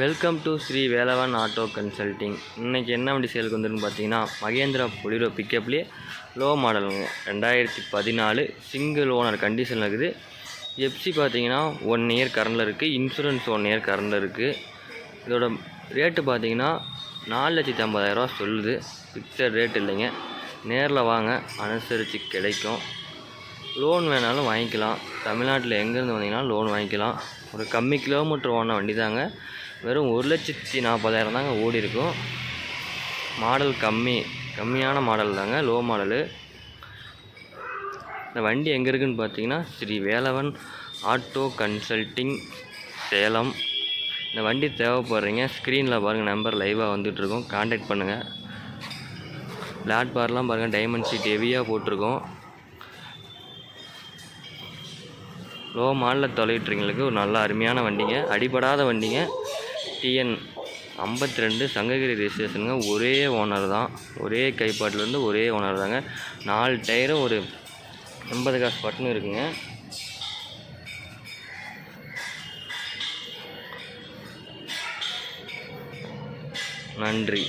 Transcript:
Welcome to Sri Velavan auto consulting இன்றைக்கி என்ன வண்டி சேலுக்கு வந்துருன்னு பார்த்தீங்கன்னா மகேந்திரா பொலிரோ பிக்கப்லேயே லோ மாடலுங்க ரெண்டாயிரத்தி பதினாலு சிங்கிள் ஓனர் கண்டிஷனில் இருக்குது. எஃப்சி பார்த்தீங்கன்னா ஒன் இயர் கரண்டில் இருக்குது இன்சூரன்ஸ் ஒன் இயர் கரண்டில் இருக்குது இதோட ரேட்டு பார்த்தீங்கன்னா நாலு லட்சத்தி ஐம்பதாயிரரூவா சொல்லுது. ஃபிக்ஸட் ரேட் இல்லைங்க. நேரில் வாங்க. அனுசரித்து கிடைக்கும். லோன் வேணாலும் வாங்கிக்கலாம். தமிழ்நாட்டில் எங்கேருந்து வந்தீங்கன்னாலும் லோன் வாங்கிக்கலாம். ஒரு கம்மி கிலோமீட்டர் ஓன வண்டி தாங்க. வெறும் ஒரு லட்சத்தி நாற்பதாயிரம் தாங்க ஓடி இருக்கும். மாடல் கம்மி. கம்மியான மாடல் தாங்க. லோ மாடலு இந்த வண்டி எங்கே இருக்குதுன்னு பார்த்தீங்கன்னா ஸ்ரீ வேலவன் ஆட்டோ கன்சல்ட்டிங் சேலம். இந்த வண்டி தேவைப்படுறீங்க. ஸ்க்ரீனில் பாருங்கள் நம்பர் லைவாக வந்துட்டுருக்கோம் காண்டாக்ட் பண்ணுங்கள் பிளாட்பார்லாம் பாருங்கள் டைமண்ட் ஷீட் ஹெவியாக போட்டிருக்கோம். லோ மாடலில் தொலைவிட்டுறீங்களுக்கு ஒரு நல்ல அருமையான வண்டிங்க. அடிபடாத வண்டிங்க. டிஎன் ஐம்பத்தி ரெண்டு சங்ககிரி ரிஜிஸ்ட்ரேஷனுங்க ஒரே ஓனர் தான். ஒரே கைப்பாட்டிலேருந்து ஒரே ஓனர் தாங்க. நாலு டயரும் ஒரு எண்பது காசு பட்டுன்னு இருக்குங்க. நன்றி.